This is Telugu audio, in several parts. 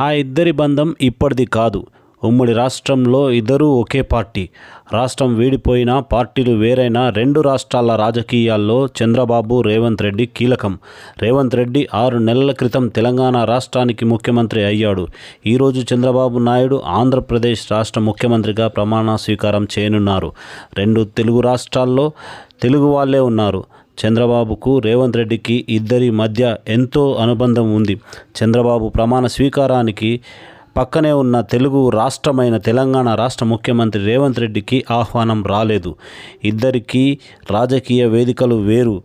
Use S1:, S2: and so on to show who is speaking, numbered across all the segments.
S1: ఆ ఇద్దరి బంధం ఇప్పటిది కాదు. ఉమ్మడి రాష్ట్రంలో ఇద్దరూ ఒకే పార్టీ. రాష్ట్రం వీడిపోయినా పార్టీలు వేరైనా రెండు రాష్ట్రాల రాజకీయాల్లో చంద్రబాబు రేవంత్ రెడ్డి కీలకం. రేవంత్ రెడ్డి ఆరు నెలల క్రితం తెలంగాణ రాష్ట్రానికి ముఖ్యమంత్రి అయ్యాడు. ఈరోజు చంద్రబాబు నాయుడు ఆంధ్రప్రదేశ్ రాష్ట్ర ముఖ్యమంత్రిగా ప్రమాణ స్వీకారం చేయనున్నారు. రెండు తెలుగు రాష్ట్రాల్లో తెలుగు వాళ్ళే ఉన్నారు. చంద్రబాబుకు రేవంత్ రెడ్డికి ఇద్దరి మధ్య ఎంతో అనుబంధం ఉంది. చంద్రబాబు ప్రమాణ స్వీకారానికి పక్కనే ఉన్న తెలుగు రాష్ట్రమైన తెలంగాణ రాష్ట్ర ముఖ్యమంత్రి రేవంత్ రెడ్డికి ఆహ్వానం రాలేదు. ఇద్దరికీ రాజకీయ వేదికలు వేరు.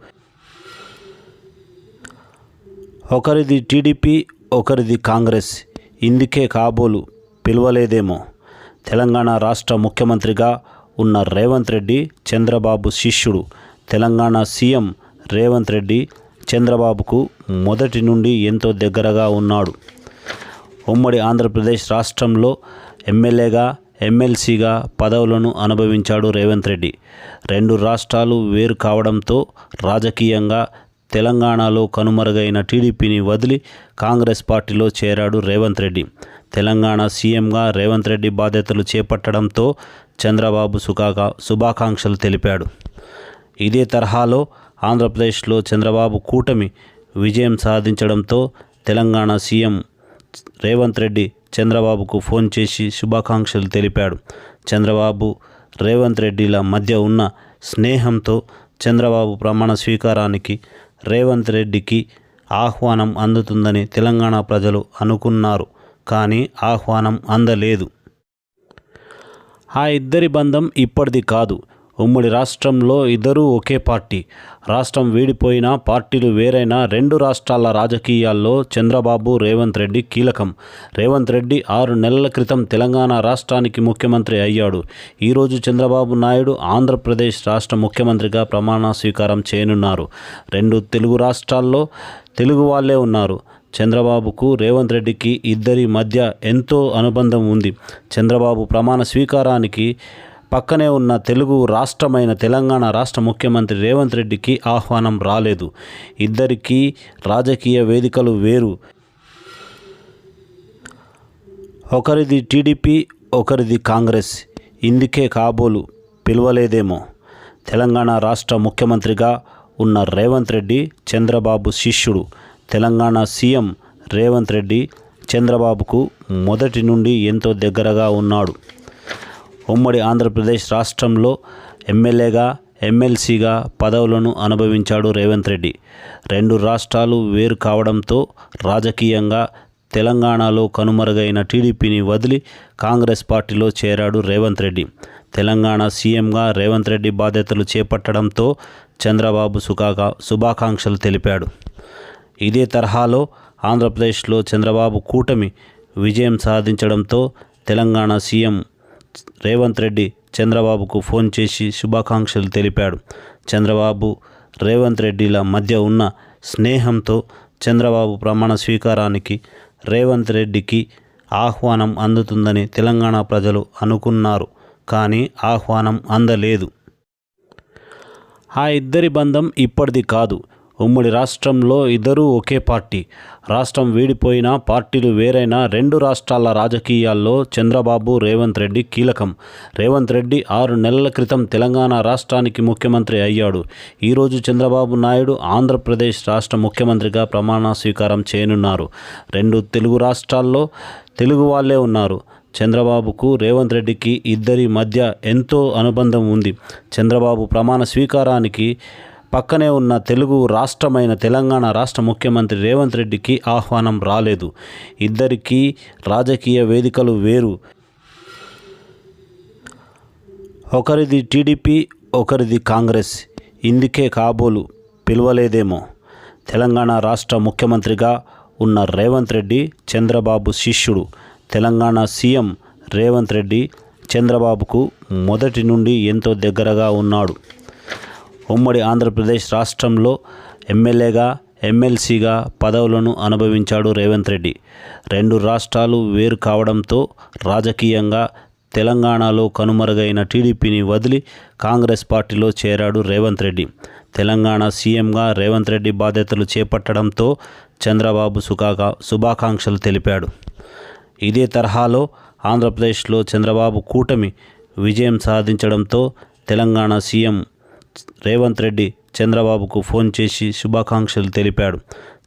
S1: ఒకరిది టీడీపీ ఒకరిది కాంగ్రెస్. ఇందుకే కాబోలు పిలవలేదేమో. తెలంగాణ రాష్ట్ర ముఖ్యమంత్రిగా ఉన్న రేవంత్ రెడ్డి చంద్రబాబు శిష్యుడు. తెలంగాణ సీఎం రేవంత్ రెడ్డి చంద్రబాబుకు మొదటి నుండి ఎంతో దగ్గరగా ఉన్నాడు. ఉమ్మడి ఆంధ్రప్రదేశ్ రాష్ట్రంలో ఎమ్మెల్యేగా ఎమ్మెల్సీగా పదవులను అనుభవించాడు రేవంత్ రెడ్డి. రెండు రాష్ట్రాలు వేరు కావడంతో రాజకీయంగా తెలంగాణలో కనుమరుగైన టీడీపీని వదిలి కాంగ్రెస్ పార్టీలో చేరాడు రేవంత్ రెడ్డి. తెలంగాణ సీఎంగా రేవంత్ రెడ్డి బాధ్యతలు చేపట్టడంతో చంద్రబాబు సుఖాకా శుభాకాంక్షలు తెలిపాడు. ఇదే తరహాలో ఆంధ్రప్రదేశ్లో చంద్రబాబు కూటమి విజయం సాధించడంతో తెలంగాణ సీఎం రేవంత్ రెడ్డి చంద్రబాబుకు ఫోన్ చేసి శుభాకాంక్షలు తెలిపాడు. చంద్రబాబు రేవంత్ రెడ్డిల మధ్య ఉన్న స్నేహంతో చంద్రబాబు ప్రమాణ స్వీకారానికి రేవంత్ రెడ్డికి ఆహ్వానం అందుతుందని తెలంగాణ ప్రజలు అనుకున్నారు కానీ ఆహ్వానం అందలేదు. ఆ ఇద్దరి బంధం ఇప్పటిది కాదు. ఉమ్మడి రాష్ట్రంలో ఇద్దరూ ఒకే పార్టీ. రాష్ట్రం వీడిపోయినా పార్టీలు వేరైనా రెండు రాష్ట్రాల రాజకీయాల్లో చంద్రబాబు రేవంత్ రెడ్డి కీలకం. రేవంత్ రెడ్డి ఆరు నెలల క్రితం తెలంగాణ రాష్ట్రానికి ముఖ్యమంత్రి అయ్యాడు. ఈరోజు చంద్రబాబు నాయుడు ఆంధ్రప్రదేశ్ రాష్ట్ర ముఖ్యమంత్రిగా ప్రమాణ స్వీకారం చేయనున్నారు. రెండు తెలుగు రాష్ట్రాల్లో తెలుగు వాళ్ళే ఉన్నారు. చంద్రబాబుకు రేవంత్ రెడ్డికి ఇద్దరి మధ్య ఎంతో అనుబంధం ఉంది. చంద్రబాబు ప్రమాణ స్వీకారానికి పక్కనే ఉన్న తెలుగు రాష్ట్రమైన తెలంగాణ రాష్ట్ర ముఖ్యమంత్రి రేవంత్ రెడ్డికి ఆహ్వానం రాలేదు. ఇద్దరికీ రాజకీయ వేదికలు వేరు. ఒకరిది టీడీపీ ఒకరిది కాంగ్రెస్. ఇందుకే కాబోలు పిలవలేదేమో. తెలంగాణ రాష్ట్ర ముఖ్యమంత్రిగా ఉన్న రేవంత్ రెడ్డి చంద్రబాబు శిష్యుడు. తెలంగాణ సీఎం రేవంత్ రెడ్డి చంద్రబాబుకు మొదటి నుండి ఎంతో దగ్గరగా ఉన్నాడు. ఉమ్మడి ఆంధ్రప్రదేశ్ రాష్ట్రంలో ఎమ్మెల్యేగా ఎమ్మెల్సీగా పదవులను అనుభవించాడు రేవంత్ రెడ్డి. రెండు రాష్ట్రాలు వేరు కావడంతో రాజకీయంగా తెలంగాణలో కనుమరుగైన టీడీపీని వదిలి కాంగ్రెస్ పార్టీలో చేరాడు రేవంత్ రెడ్డి. తెలంగాణ సీఎంగా రేవంత్ రెడ్డి బాధ్యతలు చేపట్టడంతో చంద్రబాబు సుఖాగా శుభాకాంక్షలు తెలిపాడు. ఇదే తరహాలో ఆంధ్రప్రదేశ్లో చంద్రబాబు కూటమి విజయం సాధించడంతో తెలంగాణ సీఎం రేవంత్ రెడ్డి చంద్రబాబుకు ఫోన్ చేసి శుభాకాంక్షలు తెలిపాడు. చంద్రబాబు రేవంత్ రెడ్డిల మధ్య ఉన్న స్నేహంతో చంద్రబాబు ప్రమాణ స్వీకారానికి రేవంత్ రెడ్డికి ఆహ్వానం అందుతుందని తెలంగాణ ప్రజలు అనుకున్నారు కానీ ఆహ్వానం అందలేదు. ఆ ఇద్దరి బంధం ఇప్పటిది కాదు. ఉమ్మడి రాష్ట్రంలో ఇద్దరూ ఒకే పార్టీ. రాష్ట్రం వీడిపోయినా పార్టీలు వేరైనా రెండు రాష్ట్రాల రాజకీయాల్లో చంద్రబాబు రేవంత్ రెడ్డి కీలకం. రేవంత్ రెడ్డి ఆరు నెలల క్రితం తెలంగాణ రాష్ట్రానికి ముఖ్యమంత్రి అయ్యాడు. ఈరోజు చంద్రబాబు నాయుడు ఆంధ్రప్రదేశ్ రాష్ట్ర ముఖ్యమంత్రిగా ప్రమాణ స్వీకారం చేయనున్నారు. రెండు తెలుగు రాష్ట్రాల్లో తెలుగు వాళ్ళే ఉన్నారు. చంద్రబాబుకు రేవంత్ రెడ్డికి ఇద్దరి మధ్య ఎంతో అనుబంధం ఉంది. చంద్రబాబు ప్రమాణ స్వీకారానికి పక్కనే ఉన్న తెలుగు రాష్ట్రమైన తెలంగాణ రాష్ట్ర ముఖ్యమంత్రి రేవంత్ రెడ్డికి ఆహ్వానం రాలేదు. ఇద్దరికీ రాజకీయ వేదికలు వేరు. ఒకరిది టీడీపీ ఒకరిది కాంగ్రెస్. ఇందుకే కాబోలు పిలవలేదేమో. తెలంగాణ రాష్ట్ర ముఖ్యమంత్రిగా ఉన్న రేవంత్ రెడ్డి చంద్రబాబు శిష్యుడు. తెలంగాణ సీఎం రేవంత్ రెడ్డి చంద్రబాబుకు మొదటి నుండి ఎంతో దగ్గరగా ఉన్నాడు. ఉమ్మడి ఆంధ్రప్రదేశ్ రాష్ట్రంలో ఎమ్మెల్యేగా ఎమ్మెల్సీగా పదవులను అనుభవించాడు రేవంత్ రెడ్డి. రెండు రాష్ట్రాలు వేరు కావడంతో రాజకీయంగా తెలంగాణలో కనుమరుగైన టీడీపీని వదిలి కాంగ్రెస్ పార్టీలో చేరాడు రేవంత్ రెడ్డి. తెలంగాణ సీఎంగా రేవంత్ రెడ్డి బాధ్యతలు చేపట్టడంతో చంద్రబాబు సుఖాగా శుభాకాంక్షలు తెలిపాడు. ఇదే తరహాలో ఆంధ్రప్రదేశ్లో చంద్రబాబు కూటమి విజయం సాధించడంతో తెలంగాణ సీఎం రేవంత్ రెడ్డి చంద్రబాబుకు ఫోన్ చేసి శుభాకాంక్షలు తెలిపాడు.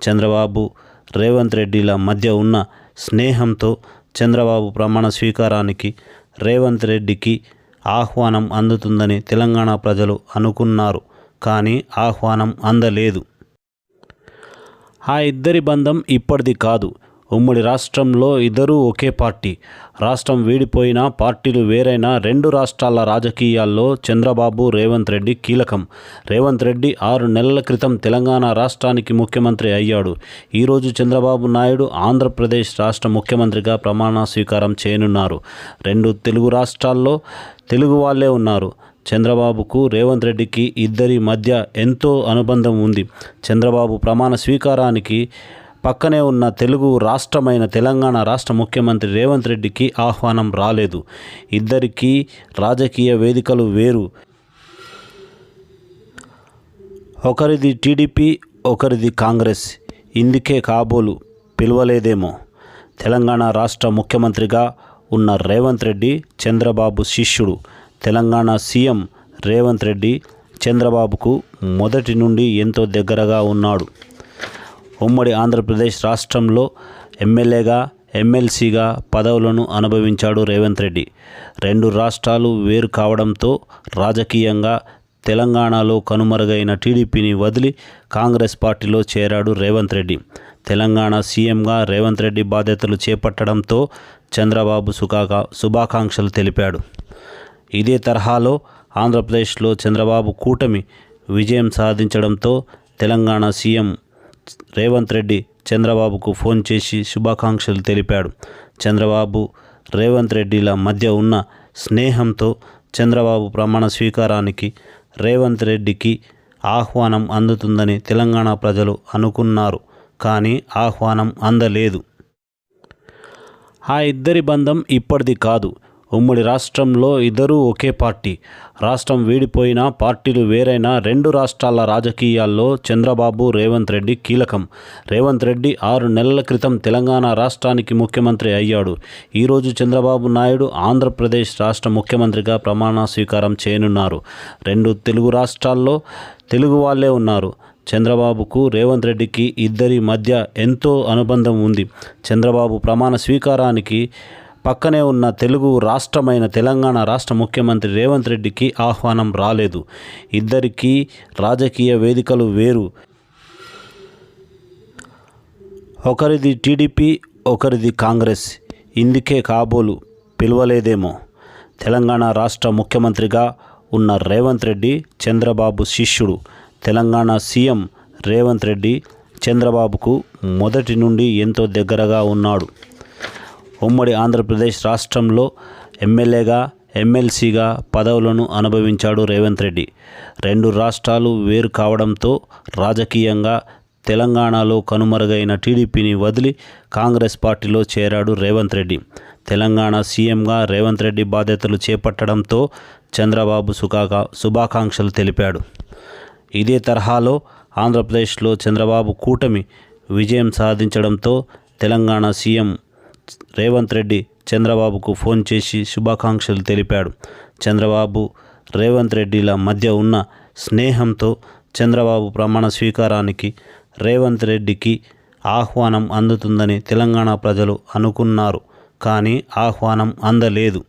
S1: చంద్రబాబు రేవంత్ రెడ్డిల మధ్య ఉన్న స్నేహంతో చంద్రబాబు ప్రమాణ స్వీకారానికి రేవంత్ రెడ్డికి ఆహ్వానం అందుతుందని తెలంగాణ ప్రజలు అనుకున్నారు కానీ ఆహ్వానం అందలేదు. ఆ ఇద్దరి బంధం ఇప్పటిది కాదు. ఉమ్మడి రాష్ట్రంలో ఇద్దరూ ఒకే పార్టీ. రాష్ట్రం వీడిపోయినా పార్టీలు వేరైనా రెండు రాష్ట్రాల రాజకీయాల్లో చంద్రబాబు రేవంత్ రెడ్డి కీలకం. రేవంత్ రెడ్డి ఆరు నెలల క్రితం తెలంగాణ రాష్ట్రానికి ముఖ్యమంత్రి అయ్యాడు. ఈరోజు చంద్రబాబు నాయుడు ఆంధ్రప్రదేశ్ రాష్ట్ర ముఖ్యమంత్రిగా ప్రమాణ స్వీకారం చేయనున్నారు. రెండు తెలుగు రాష్ట్రాల్లో తెలుగు వాళ్ళే ఉన్నారు. చంద్రబాబుకు రేవంత్ రెడ్డికి ఇద్దరి మధ్య ఎంతో అనుబంధం ఉంది. చంద్రబాబు ప్రమాణ స్వీకారానికి పక్కనే ఉన్న తెలుగు రాష్ట్రమైన తెలంగాణ రాష్ట్ర ముఖ్యమంత్రి రేవంత్ రెడ్డికి ఆహ్వానం రాలేదు. ఇద్దరికీ రాజకీయ వేదికలు వేరు. ఒకరిది టీడీపీ ఒకరిది కాంగ్రెస్. ఇందుకే కాబోలు పిలవలేదేమో. తెలంగాణ రాష్ట్ర ముఖ్యమంత్రిగా ఉన్న రేవంత్ రెడ్డి చంద్రబాబు శిష్యుడు. తెలంగాణ సీఎం రేవంత్ రెడ్డి చంద్రబాబుకు మొదటి నుండి ఎంతో దగ్గరగా ఉన్నాడు. ఉమ్మడి ఆంధ్రప్రదేశ్ రాష్ట్రంలో ఎమ్మెల్యేగా ఎమ్మెల్సీగా పదవులను అనుభవించాడు రేవంత్ రెడ్డి. రెండు రాష్ట్రాలు వేరు కావడంతో రాజకీయంగా తెలంగాణలో కనుమరుగైన టీడీపీని వదిలి కాంగ్రెస్ పార్టీలో చేరాడు రేవంత్ రెడ్డి. తెలంగాణ సీఎంగా రేవంత్ రెడ్డి బాధ్యతలు చేపట్టడంతో చంద్రబాబు సుఖాగా శుభాకాంక్షలు తెలిపాడు. ఇదే తరహాలో ఆంధ్రప్రదేశ్లో చంద్రబాబు కూటమి విజయం సాధించడంతో తెలంగాణ సీఎం రేవంత్ రెడ్డి చంద్రబాబుకు ఫోన్ చేసి శుభాకాంక్షలు తెలిపాడు. చంద్రబాబు రేవంత్ రెడ్డిల మధ్య ఉన్న స్నేహంతో చంద్రబాబు ప్రమాణ స్వీకారానికి రేవంత్ రెడ్డికి ఆహ్వానం అందుతుందని తెలంగాణ ప్రజలు అనుకున్నారు కానీ ఆహ్వానం అందలేదు. ఆ ఇద్దరి బంధం ఇప్పటిది కాదు. ఉమ్మడి రాష్ట్రంలో ఇద్దరూ ఒకే పార్టీ. రాష్ట్రం వీడిపోయినా పార్టీలు వేరైనా రెండు రాష్ట్రాల రాజకీయాల్లో చంద్రబాబు రేవంత్ రెడ్డి కీలకం. రేవంత్ రెడ్డి ఆరు నెలల క్రితం తెలంగాణ రాష్ట్రానికి ముఖ్యమంత్రి అయ్యాడు. ఈరోజు చంద్రబాబు నాయుడు ఆంధ్రప్రదేశ్ రాష్ట్ర ముఖ్యమంత్రిగా ప్రమాణ స్వీకారం చేయనున్నారు. రెండు తెలుగు రాష్ట్రాల్లో తెలుగు వాళ్ళే ఉన్నారు. చంద్రబాబుకు రేవంత్ రెడ్డికి ఇద్దరి మధ్య ఎంతో అనుబంధం ఉంది. చంద్రబాబు ప్రమాణ స్వీకారానికి పక్కనే ఉన్న తెలుగు రాష్ట్రమైన తెలంగాణ రాష్ట్ర ముఖ్యమంత్రి రేవంత్ రెడ్డికి ఆహ్వానం రాలేదు. ఇద్దరికీ రాజకీయ వేదికలు వేరు. ఒకరిది టీడీపీ ఒకరిది కాంగ్రెస్. ఇందుకే కాబోలు పిలవలేదేమో. తెలంగాణ రాష్ట్ర ముఖ్యమంత్రిగా ఉన్న రేవంత్ రెడ్డి చంద్రబాబు శిష్యుడు. తెలంగాణ సీఎం రేవంత్ రెడ్డి చంద్రబాబుకు మొదటి నుండి ఎంతో దగ్గరగా ఉన్నాడు. ఉమ్మడి ఆంధ్రప్రదేశ్ రాష్ట్రంలో ఎమ్మెల్యేగా ఎమ్మెల్సీగా పదవులను అనుభవించాడు రేవంత్ రెడ్డి. రెండు రాష్ట్రాలు వేరు కావడంతో రాజకీయంగా తెలంగాణలో కనుమరుగైన టీడీపీని వదిలి కాంగ్రెస్ పార్టీలో చేరాడు రేవంత్ రెడ్డి. తెలంగాణ సీఎంగా రేవంత్ రెడ్డి బాధ్యతలు చేపట్టడంతో చంద్రబాబు సుఖాగా శుభాకాంక్షలు తెలిపాడు. ఇదే తరహాలో ఆంధ్రప్రదేశ్లో చంద్రబాబు కూటమి విజయం సాధించడంతో తెలంగాణ సీఎం రేవంత్ రెడ్డి చంద్రబాబుకు ఫోన్ చేసి శుభాకాంక్షలు తెలిపాడు. చంద్రబాబు రేవంత్ రెడ్డిల మధ్య ఉన్న స్నేహంతో చంద్రబాబు ప్రమాణ స్వీకారానికి రేవంత్ రెడ్డికి ఆహ్వానం అందుతుందని తెలంగాణ ప్రజలు అనుకున్నారు. కానీ ఆహ్వానం అందలేదు.